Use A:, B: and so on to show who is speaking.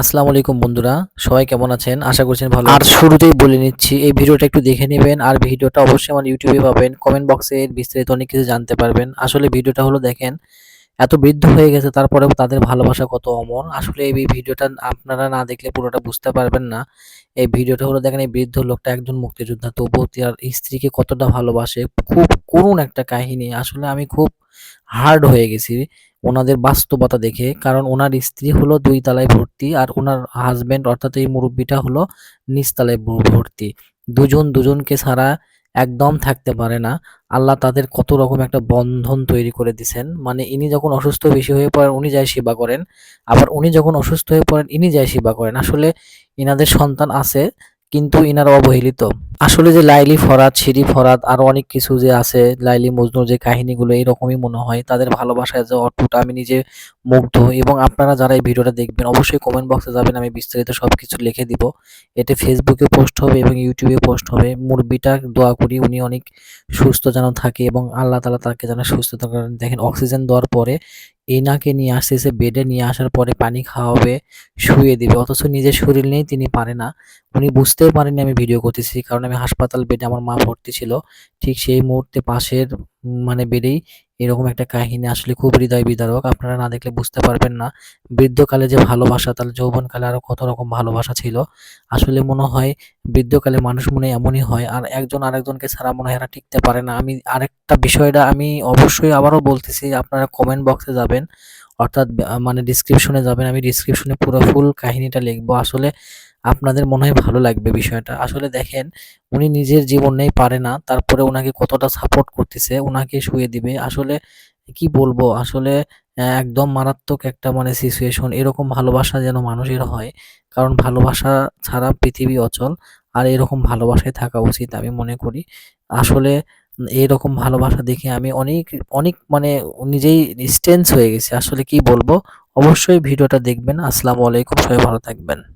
A: আসসালামু আলাইকুম বন্ধুরা সবাই কেমন আছেন? আশা করছেন ভালো আর শুরুতেই বলে নিচ্ছি এই ভিডিওটা একটু দেখে নেবেন আর ভিডিওটা অবশ্যই আমার ইউটিউবে পাবেন। কমেন্ট বক্সে এর বিস্তারিত অনেক কিছু জানতে পারবেন। আসলে ভিডিওটা হলো দেখেন এত বৃদ্ধ হয়ে গেছে, তারপরেও তাদের ভালোবাসা কত অমর। আসলে এই ভিডিওটা আপনারা না দেখলে পুরোটা বুঝতে পারবেন না। এই ভিডিওটা হলো দেখেন এই বৃদ্ধ লোকটা একজন মুক্তিযোদ্ধা। তবুও তার স্ত্রীকে কতটা ভালোবাসে, খুব করুণ একটা কাহিনী। আসলে আমি খুব হার্ড হয়ে গেছি ওনাদের বাস্তবতা দেখে। কারণ ওনার স্ত্রী হলো দুই তলায় ভর্তি আর ওনার হাজব্যান্ড অর্থাৎ এই মুরব্বীটা হলো নিচতলায় ভর্তি। দুজন দুজনকে ছাড়া একদম থাকতে পারে না। আল্লাহ তাদের কত রকম একটা বন্ধন তৈরি করে দিছেন। মানে ইনি যখন অসুস্থ বেশি হয়ে পড়েন, উনি যায় সেবা করেন। আবার উনি যখন অসুস্থ হয়ে পড়েন, ইনি যায় সেবা করেন। আসলে ইনাদের সন্তান আছে, কিন্তু ইনারা অবহেলিত। আসলে যে লাইলি ফরাদ শিরি ফরাদ, আরও অনেক কিছু যে আছে, লাইলি মজনুর যে কাহিনীগুলো এরকমই মনে হয়। তাদের ভালোবাসায় যে অর্থটা আমি নিজে মুগ্ধ। এবং আপনারা যারা এই ভিডিওটা দেখবেন, অবশ্যই কমেন্ট বক্সে যাবেন, আমি বিস্তারিত সব কিছু লিখে দিব। এতে ফেসবুকে পোস্ট হবে এবং ইউটিউবে পোস্ট হবে। মুরবিটা দোয়া করি, উনি অনেক সুস্থ যেন থাকে এবং আল্লাহ তালা তাকে যেন সুস্থ দেখেন, অক্সিজেন দেওয়ার পরে এনাকে নিয়ে আসতেছে বেডে নিয়ে আসার পরে পানি খাওয়াবে, শুয়ে দিবে। অথচ নিজের শরীর নেই তিনি পারে না। উনি বুঝতেও পারেননি আমি ভিডিও করতেছি, কারণ আমি হাসপাতাল বেডে আমার মা ভর্তি ছিল, ঠিক সেই মুহূর্তে পাশের মানে বেডেই এরকম একটা কাহিনী আসলে খুব হৃদয় বিদারক আপনারা না দেখলে বুঝতে পারবেন না। বৃদ্ধকালে যে ভালোবাসা, তার যৌবনকালে আরও কত রকম ভালোবাসা ছিল। আসলে মনে হয় বৃদ্ধকালে মানুষ মনে এমনই হয়, আর একজন আরেকজনকে ছাড়া মনে হয় এরা টিকতে পারে না। আমি আরেকটা বিষয়টা আমি অবশ্যই আবারও বলতেছি, আপনারা কমেন্ট বক্সে যাবেন, অর্থাৎ মানে ডিসক্রিপশনে যাবেন, আমি ডিসক্রিপশনে পুরো ফুল কাহিনীটা লিখব। আসলে আপনাদের মনে হয় ভালো লাগবে বিষয়টা। আসলে দেখেন, উনি নিজের জীবন নেই, পারে না, তারপরে ওনাকে কতটা সাপোর্ট করতেছে ওনাকে শুয়ে দিবে। আসলে কি বলব, আসলে একদম মারাত্মক একটা মানে সিচুয়েশন এরকম ভালোবাসা যেন মানুষের হয়। কারণ ভালোবাসা ছাড়া পৃথিবী অচল, আর এরকম ভালোবাসায় থাকা উচিত আমি মনে করি। আসলে, এরকম ভালোবাসা দেখে আমি অনেক অনেক মানে নিজেই স্টেন্স হয়ে গেছি। আসলে কি বলব, অবশ্যই ভিডিওটা দেখবেন। আসসালামু আলাইকুম, সবাই ভালো থাকবেন।